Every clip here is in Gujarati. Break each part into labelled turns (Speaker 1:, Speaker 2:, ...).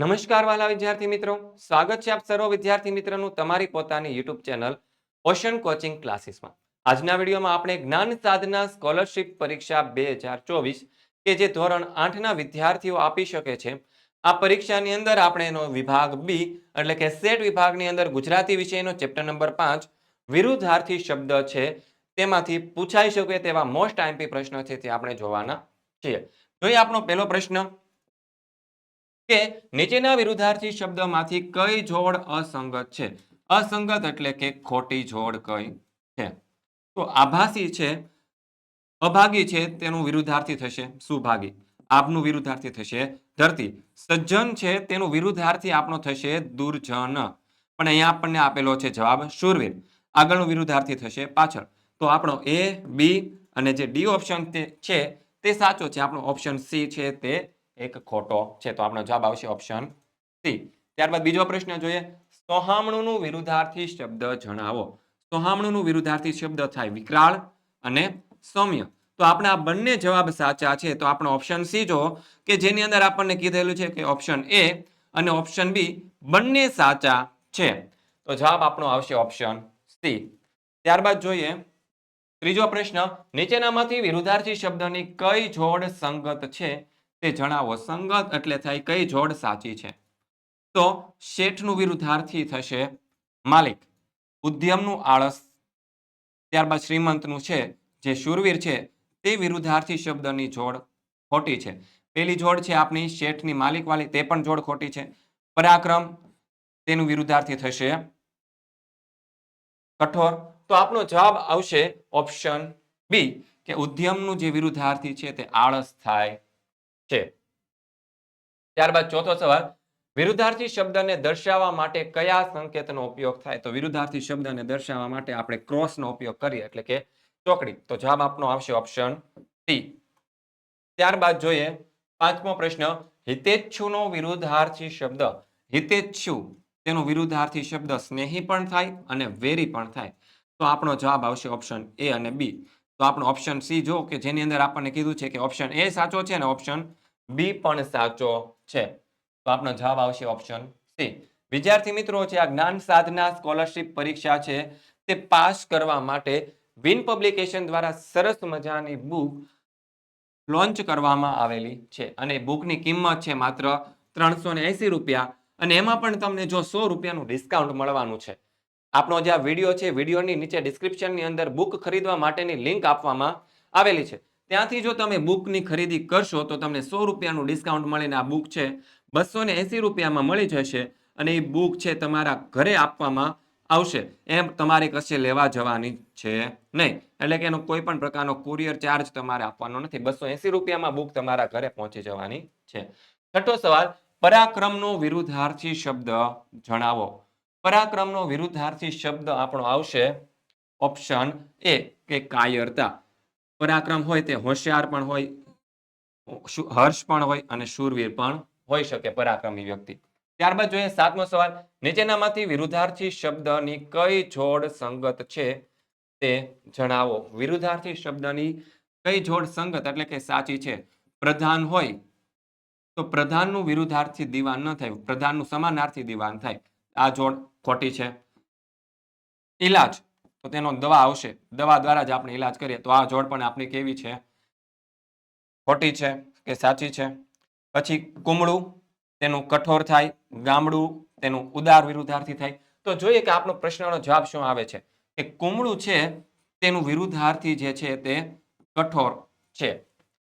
Speaker 1: નમસ્કાર વાલા વિદ્યાર્થી મિત્રો. સ્વાગત છે આપ સર્વ વિદ્યાર્થી મિત્રોનું તમારી પોતાની યુટ્યુબ ચેનલ ઓશન કોચિંગ ક્લાસીસમાં. આજના વિડીયોમાં આપણે જ્ઞાન સાધના સ્કોલરશિપ પરીક્ષા બે કે જે ધોરણ આઠના વિદ્યાર્થીઓ આપી શકે છે. આ પરીક્ષાની અંદર આપણે એનો વિભાગ બી, એટલે કે સેટ વિભાગની અંદર ગુજરાતી વિષયનો ચેપ્ટર નંબર પાંચ, વિરુદ્ધાર્થી શબ્દ છે. તેમાંથી પૂછાઈ શકે તેવા મોસ્ટ આઈમ્પી પ્રશ્નો છે તે આપણે જોવાના છીએ. જોઈએ આપણો પહેલો પ્રશ્ન. કે નીચેના વિરુદ્ધાર્થી શબ્દમાંથી કઈ જોડ અસંગત છે? અસંગત એટલે કે ખોટી જોડ કઈ છે? તો આભાસી છે, અભાગી છે, તેનું વિરુદ્ધાર્થી થશે સુભાગી. આપનું વિરુદ્ધાર્થી થશે ધરતી. સજ્જન છે, તેનું વિરુદ્ધાર્થી આપણો થશે દુર્જન. પણ અહીંયા આપણને આપેલો છે જવાબ શૂરવીર. આગળનું વિરુદ્ધાર્થી થશે પાછળ. તો આપણો એ બી અને જે ડી ઓપ્શન છે, તે સાચો છે. આપણો ઓપ્શન સી છે તે એક ખોટો છે. તો આપણો જવાબ આવશે ઓપ્શન સી. ત્યારબાદ બીજો પ્રશ્ન જોઈએ. સોહામણુંનું વિરુદ્ધાર્થી શબ્દ જણાવો. સોહામણુંનું વિરુદ્ધાર્થી શબ્દ થાય વિકરાળ અને સૌમ્ય. તો આપણા બંને જવાબ સાચા છે. તો આપણો ઓપ્શન સી જો કે જેની અંદર આપણને કીધેલું છે કે ઓપ્શન એ અને ઓપ્શન બી બંને સાચા છે. તો જવાબ આપણો આવશે ઓપ્શન સી. ત્યારબાદ જોઈએ. ત્રીજો પ્રશ્ન, નીચેનામાંથી વિરુદ્ધાર્થી શબ્દની કઈ જોડ સંગત છે? તે જણાવો, સંગત એટલે થાય કઈ જોડ સાચી છે? તો શેઠનું વિરુદ્ધાર્થી થશે માલિક. ઉદ્યમનું આળસ ત્યારબાદ શ્રીમંતનું છે, જે શૂરવીર છે, તે વિરુદ્ધાર્થી શબ્દની જોડ ખોટી છે. પેલી જોડ છે આપણી શેઠની માલિકવાળી, તે પણ જોડ ખોટી છે. પરાક્રમ તેનું વિરુદ્ધાર્થી થશે કઠોર. તો આપણો જવાબ આવશે ઓપ્શન બી, કે ઉદ્યમનું જે વિરુદ્ધાર્થી છે તે આળસ થાય છે. ત્યારબાદ ચોથો સવાલ, વિરુદ્ધાર્થી શબ્દને દર્શાવવા માટે કયા સંકેતનો ઉપયોગ થાય? તો વિરુદ્ધાર્થી શબ્દને દર્શાવવા માટે આપણે ક્રોસનો ઉપયોગ કરીએ, એટલે કે ચોકડી. તો જવાબ આપનો આવશે ઓપ્શન સી. ત્યારબાદ જોઈએ, પાંચમો પ્રશ્ન, હિતેચ્છુનો વિરુદ્ધાર્થી શબ્દ. હિતેચ્છુ, તેનો વિરુદ્ધાર્થી શબ્દ સ્નેહી પણ થાય અને વેરી પણ થાય. તો આપણો જવાબ આવશે ઓપ્શન એ અને બી. તો આપણો ઓપ્શન સી, જો કે જેની અંદર આપણને કીધું છે કે ઓપ્શન એ સાચો છે અને ઓપ્શન બી પણ સાચો છે. તો આપણો જવાબ આવશે ઓપ્શન સી. વિદ્યાર્થી મિત્રો છે આ જ્ઞાન સાધના સ્કોલરશિપ પરીક્ષા છે, તે પાસ કરવા માટે વિન પબ્લિકેશન દ્વારા સરસ મજાની બુક લોન્ચ કરવામાં આવેલી છે. અને બુકની કિંમત છે માત્ર ત્રણસો રૂપિયા. અને એમાં પણ તમને જો સો રૂપિયાનું ડિસ્કાઉન્ટ મળવાનું છે. આપણો જે આ વીડિયો છે વિડીયોની નીચે ડિસ્ક્રિપ્શનની અંદર બુક ખરીદવા માટેની લિંક આપવામાં આવેલી છે. ત્યાંથી જો તમે બુકની ખરીદી કરશો, તો તમને સો રૂપિયાનું ડિસ્કાઉન્ટ મળીને આ બુક છે બસો ને એંસી રૂપિયામાં મળી જશે અને એ બુક છે તમારા ઘરે આપવામાં આવશે. એમ તમારે કશે લેવા જવાની છે નહીં. એટલે કે એનો કોઈ પણ પ્રકારનો કુરિયર ચાર્જ તમારે આપવાનો નથી. બસો એંસી રૂપિયામાં બુક તમારા ઘરે પહોંચી જવાની છે. છઠ્ઠો સવાલ, પરાક્રમનો વિરુદ્ધાર્થી શબ્દ જણાવો. પરાક્રમનો વિરુદ્ધાર્થી શબ્દ આપણો આવશે ઓપ્શન એ કે કાયરતા. પરાક્રમ હોય તે હોશિયાર પણ હોય હર્ષ પણ હોય અને શૂરવીર પણ હોઈ શકે પરાક્રમી વ્યક્તિ. ત્યારબાદ જોઈએ સાતમો સવાલ, નીચેનામાંથી વિરુદ્ધાર્થી શબ્દની કઈ જોડ સંગત છે તે જણાવો. વિરુદ્ધાર્થી શબ્દની કઈ જોડ સંગત એટલે કે સાચી છે? પ્રધાન હોય, તો પ્રધાનનું વિરુદ્ધાર્થી દિવાન ન થાય, પ્રધાનનું સમાનાર્થી દિવાન થાય. આ જોડ ખોટી છે. ઈલાજ તો તેનો દવા આવશે. દવા દ્વારા જ આપણે ઈલાજ કરીએ. તો આ જોડ પણ આપણી કેવી છે? ખોટી છે કે સાચી છે? પછી કુમળું, તેનું કઠોર થાય. ગામડું, તેનું ઉદાર વિરુદ્ધાર્થી થાય. તો જોઈએ કે આપણો પ્રશ્નનો જવાબ શું આવે છે? કે કુમળું છે, તેનું વિરુદ્ધાર્થી જે છે તે કઠોર છે.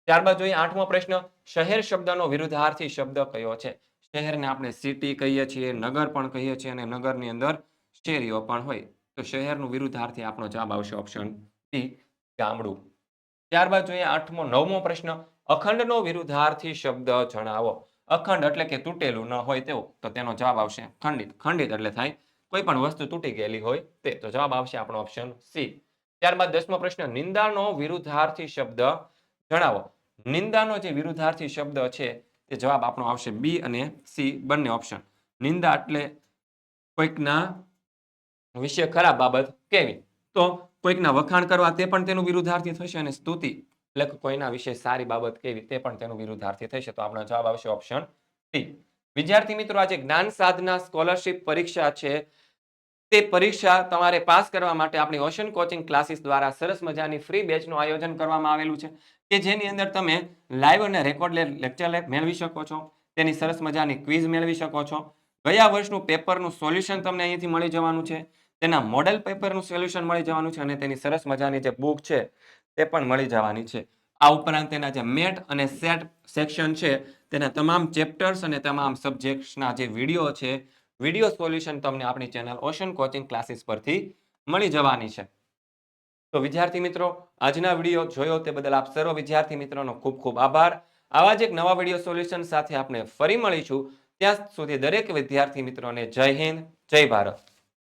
Speaker 1: ત્યારબાદ જોઈએ આઠમો પ્રશ્ન. શહેર શબ્દનો વિરુદ્ધાર્થી શબ્દ કયો છે? શહેરને આપણે સિટી કહીએ છીએ, નગર પણ કહીએ છીએ અને નગરની અંદર શેરીઓ પણ હોય. તો શહેરનું વિરુદ્ધાર્થી આપણો જવાબ આવશે ઓપ્શન સી ગામડું. ત્યારબાદ જોઈએ આઠમો, નવમો પ્રશ્ન, અખંડનો વિરુદ્ધાર્થી શબ્દ જણાવો. અખંડ એટલે કે તૂટેલું ન હોય તેવું, તો તેનો જવાબ આવશે ખંડિત. ખંડિત એટલે થાય કોઈ પણ વસ્તુ તૂટી ગયેલી હોય તે, તો જવાબ આવશે આપણો ઓપ્શન સી ત્યારબાદ દસમો પ્રશ્ન, નિંદાનો વિરુદ્ધાર્થી શબ્દ જણાવો. નિંદાનો જે વિરુદ્ધાર્થી શબ્દ છે, તે જવાબ આપણો આવશે બી અને સી બંને ઓપ્શન નિંદા એટલે કોઈકના વિશે ખરાબ બાબત કેવી? તો કોઈકના વખાણ કરવા તે પણ તેનું વિરુદ્ધાર્થી થશે અને સ્તુતિ. એટલે કોઈના વિશે સારી બાબત કેવી તે પણ તેનું વિરુદ્ધાર્થી થશે. તો આપણો જવાબ આવશે ઓપ્શન સી વિદ્યાર્થી મિત્રો આજે જ્ઞાન સાધના સ્કોલરશિપ પરીક્ષા છે. તે પરીક્ષા તમારે પાસ કરવા માટે આપણી ઓશન કોચિંગ ક્લાસીસ દ્વારા સરસ મજાની ફ્રી બેચનું આયોજન કરવામાં આવેલું છે કે જેની અંદર તમે લાઈવ અને રેકોર્ડ લેક્ચર મેળવી શકો છો. તેની સરસ મજાની ક્વિઝ મેળવી શકો છો. ગયા વર્ષનું પેપરનું સોલ્યુશન તમને અહીંથી મળી જવાનું છે. તેના મોડેલ પેપરનું સોલ્યુશન મળી જવાનું છે અને તેની સરસ મજાની જે બુક છે, તે પણ મળી જવાની છે. આ ઉપરાંત તેના જે મેટ અને સેટ સેક્શન છે, તેના તમામ ચેપ્ટર્સ અને તમામ સબ્જેક્ટ્સના જે વીડિયો છે વીડિયો સોલ્યુશન તમને આપણી ચેનલ ઓશન કોચિંગ ક્લાસીસ પરથી મળી જવાની છે. તો વિદ્યાર્થી મિત્રો, આજના વીડિયો જોયો તે બદલ આપ સર્વ વિદ્યાર્થી મિત્રોનો ખૂબ ખૂબ આભાર. આવા જ એક નવા વીડિયો સોલ્યુશન સાથે આપણે ફરી મળીશું. ત્યાં સુધી દરેક વિદ્યાર્થી મિત્રોને જય હિન્દ, જય ભારત.